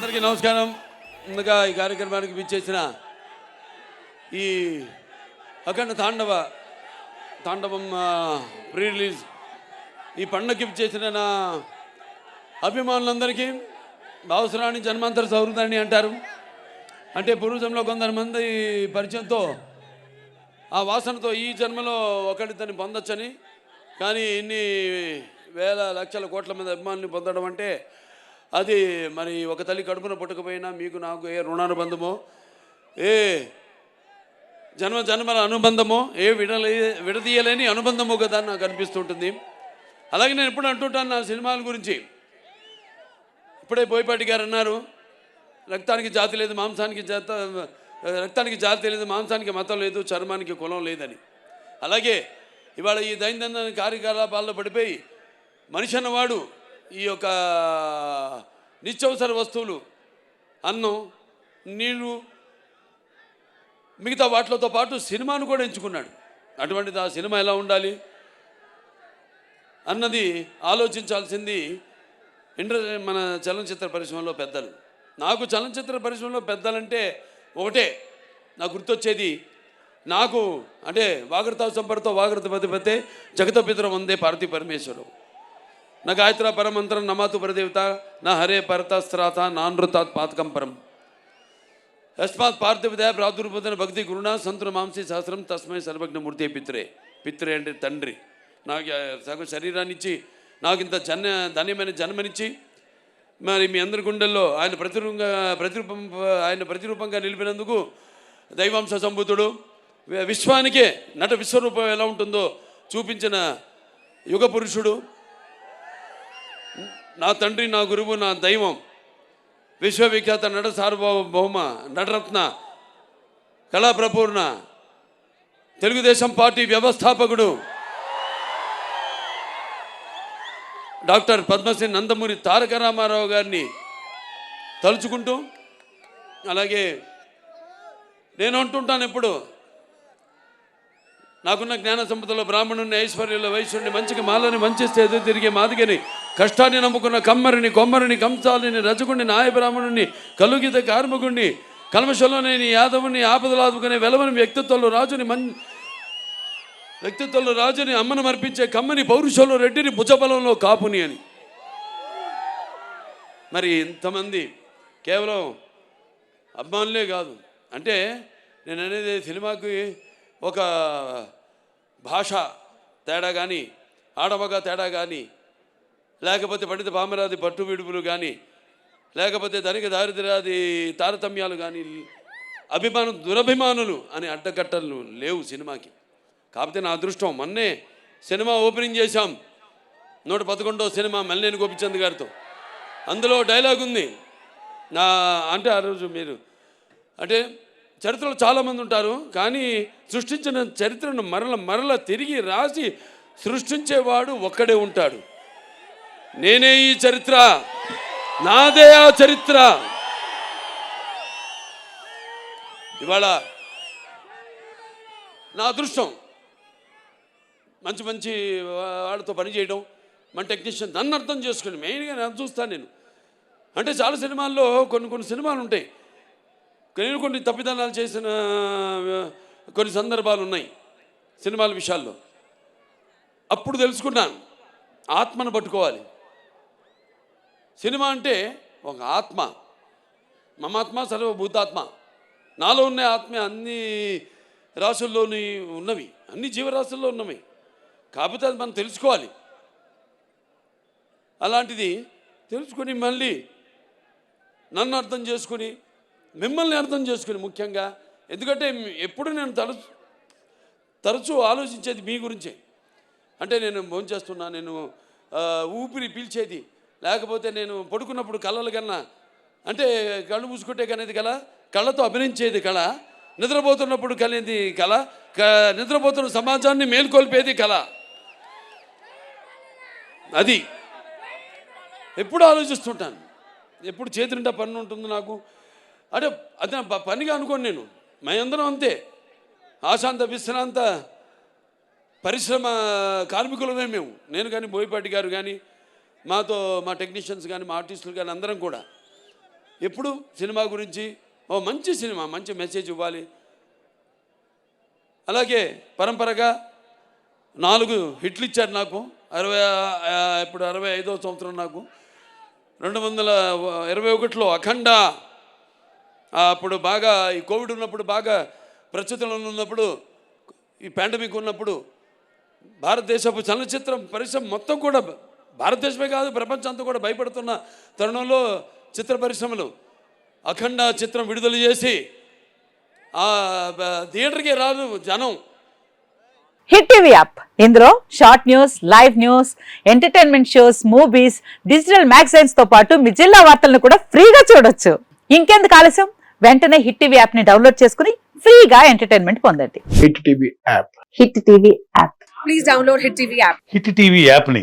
అందరికీ నమస్కారం. ముందుగా ఈ కార్యక్రమానికి విచ్చేసిన ఈ అఖండ తాండవ తాండవం ప్రీ రిలీజ్ ఈ పండుగకి విచ్చేసిన నా అభిమానులందరికీ అవసరాన్ని జన్మాంతర సౌహృదాన్ని అంటారు. అంటే పూర్వజంలో కొందరిమంది పరిచయంతో ఆ వాసనతో ఈ జన్మలో ఒకరితని పొందొచ్చని కానీ ఇన్ని వేల లక్షల కోట్ల మంది అభిమానులు పొందడం అంటే అది మరి ఒక తల్లి కడుపున పుట్టకపోయినా మీకు నాకు ఏ రుణానుబంధమో ఏ జన్మ జన్మల అనుబంధమో? ఏ విడలే విడదీయలేని అనుబంధమో కదా నాకు అనిపిస్తుంటుంది. అలాగే నేను ఎప్పుడు అంటుంటాను నా సినిమాల గురించి. ఇప్పుడే బోయపాటి గారు అన్నారు రక్తానికి జాతి లేదు మాంసానికి జాత రక్తానికి జాతి లేదు మాంసానికి మతం లేదు చర్మానికి కులం లేదని. అలాగే ఇవాళ ఈ దైనందిన కార్యకలాపాల్లో పడిపోయి మనిషి అన్నవాడు ఈ యొక్క నిత్యవసర వస్తువులు అన్నం నీళ్ళు మిగతా వాటితో పాటు సినిమాను కూడా ఎంచుకున్నాడు. అటువంటిది ఆ సినిమా ఎలా ఉండాలి అన్నది ఆలోచించాల్సింది ఇంటర్ మన చలనచిత్ర పరిశ్రమలో పెద్దలు. నాకు చలనచిత్ర పరిశ్రమలో పెద్దలంటే ఒకటే నాకు గుర్తొచ్చేది నాకు అంటే వాగృత సంపడతో వాగృత పతిపతే జగత పితరం వందే పార్వతీ పరమేశ్వరం నా గాయత్ర పరమంత్రం నమాతు పరదేవత నా హరే పరతస్త్రాత నానృతాత్ పాతకం పరం. యస్మాత్ పార్థివదయ ప్రాదుర్భూతన భక్తి గురుణ సంతుల మాంసి సహస్రం తస్మై సర్వజ్ఞమూర్తి పిత్రే. పిత్రే అంటే తండ్రి. నాకు సగం శరీరాన్ని ఇచ్చి నాకు ఇంత జన్మ ధన్యమైన జన్మనిచ్చి మరి మీ అందరి గుండెల్లో ఆయన ప్రతిరూపంగా ప్రతిరూపం ఆయన ప్రతిరూపంగా నిలిపినందుకు దైవాంశ సంభూతుడు. విశ్వానికే నట విశ్వరూపం ఎలా ఉంటుందో చూపించిన యుగ పురుషుడు నా తండ్రి నా గురువు నా దైవం విశ్వవిఖ్యాత నట సార్వభౌమ నటరత్న కళాప్రపూర్ణ తెలుగుదేశం పార్టీ వ్యవస్థాపకుడు డాక్టర్ పద్మశ్రీ నందమూరి తారక రామారావు గారిని తలుచుకుంటూ అలాగే నేను అంటుంటాను ఎప్పుడు నాకున్న జ్ఞాన సంపదలో బ్రాహ్మణుని ఐశ్వర్యంలో వైశ్యుడిని మంచికి మాలని మంచి స్థితి తిరిగే మాదిగని కష్టాన్ని నమ్ముకున్న కమ్మరిని కొమ్మరిని కంసాలిని రజకుడిని నాయబ్రాహ్మణుని కలుగిత కార్మికుడిని కల్మషంలో నేను యాదవుని ఆపదలాదుకునే వెలవని వ్యక్తిత్వంలో రాజుని మన్ వ్యక్తిత్వంలో రాజుని అమ్మను మర్పించే కమ్మని పౌరుషంలో రెడ్డిని భుజబలంలో కాపుని అని. మరి ఇంతమంది కేవలం అభిమానులే కాదు. అంటే నేను అనేది సినిమాకి ఒక భాష తేడా కానీ ఆడమగ తేడా కానీ లేకపోతే పండిత పామరాది పట్టు విడుపులు కానీ లేకపోతే ధనిక దారిద్ర్యాది తారతమ్యాలు కానీ అభిమానం దురభిమానులు అని అడ్డకట్టలు లేవు సినిమాకి. కాకపోతే నా అదృష్టం మొన్నే సినిమా ఓపెనింగ్ చేశాం. నూట పదకొండో సినిమా మల్లేని గోపిచంద్ గారితో. అందులో డైలాగ్ ఉంది. నా అంటే ఆ రోజు మీరు అంటే చరిత్రలో చాలామంది ఉంటారు కానీ సృష్టించిన చరిత్రను మరల మరల తిరిగి రాసి సృష్టించేవాడు ఒక్కడే ఉంటాడు. నేనే ఈ చరిత్ర. నాదే ఆ చరిత్ర. ఇవాళ నా అదృష్టం. మంచి మంచి వాళ్ళతో పనిచేయడం మన టెక్నీషియన్ నన్ను అర్థం చేసుకుని మెయిన్గా నేను చూస్తాను నేను. అంటే చాలా సినిమాల్లో కొన్ని కొన్ని సినిమాలు ఉంటాయి. నేను కొన్ని తప్పిదనాలు చేసిన కొన్ని సందర్భాలు ఉన్నాయి సినిమాల విషయాల్లో. అప్పుడు తెలుసుకున్నాను. ఆత్మను పట్టుకోవాలి. సినిమా అంటే ఒక ఆత్మ. మమాత్మ సర్వభూతాత్మ. నాలో ఉన్న ఆత్మ అన్ని రాసుల్లోని ఉన్నవి. అన్ని జీవరాశుల్లో ఉన్నవి. కాకపోతే అది మనం తెలుసుకోవాలి. అలాంటిది తెలుసుకొని మళ్ళీ నన్ను అర్థం చేసుకుని మిమ్మల్ని అర్థం చేసుకుని ముఖ్యంగా. ఎందుకంటే ఎప్పుడు నేను తరచు తరచూ ఆలోచించేది మీ గురించే. అంటే నేను భోంచేస్తున్నా నేను ఊపిరి పీల్చేది లేకపోతే నేను పడుకున్నప్పుడు కళలు కన్నా అంటే కళ్ళు మూసుకుంటే కనేది కళ కళ్ళతో అభినయించేది కళ నిద్రపోతున్నప్పుడు కలిగేది కళ క- నిద్రపోతున్న సమాజాన్ని మేల్కొల్పేది కళ. అది. ఎప్పుడు ఆలోచిస్తుంటాను. ఎప్పుడు చేతి నిండా పని ఉంటుంది నాకు. అంటే అదే పనిగా అనుకోను నేను. మేమందరం అంతే. ఆశాంత విశ్రాంత పరిశ్రమ కార్మికులమే మేము. నేను కానీ బోయపాటి గారు కానీ మాతో మా టెక్నీషియన్స్ కానీ మా ఆర్టిస్టులు కానీ అందరం కూడా ఎప్పుడు సినిమా గురించి ఓ మంచి సినిమా మంచి మెసేజ్ ఇవ్వాలి. అలాగే పరంపరగా నాలుగు హిట్లు ఇచ్చారు నాకు అరవై ఇప్పుడు అరవై ఐదో సంవత్సరం నాకు. రెండు వందల ఇరవై ఒకటిలో అఖండ అప్పుడు బాగా ఈ కోవిడ్ ఉన్నప్పుడు బాగా ప్రస్తుతంలో ఉన్నప్పుడు ఈ పాండమిక్ ఉన్నప్పుడు భారతదేశపు చలనచిత్రం పరిశ్రమ మొత్తం కూడా భారతదేశమే కాదు ప్రపంచం అంతా కూడా భయపడుతున్న తరుణంలో చిత్ర పరిశ్రమలు అఖండ చిత్రం విడుదల చేసి థియేటర్కి రాదు జనం. Hit TV app. ఇందులో short news live news entertainment shows movies digital మ్యాగజైన్స్తో పాటు మీ జిల్లా వార్తలను కూడా ఫ్రీగా చూడొచ్చు. ఇంకెందుకు ఆలస్యం? వెంటనే హిట్ టీవీ యాప్ని డౌన్లోడ్ చేసుకుని ఫ్రీగా ఎంటర్టైన్మెంట్ పొందండి. Hit TV app. Hit TV app. Please download Hit TV app. Hit TV యాప్ని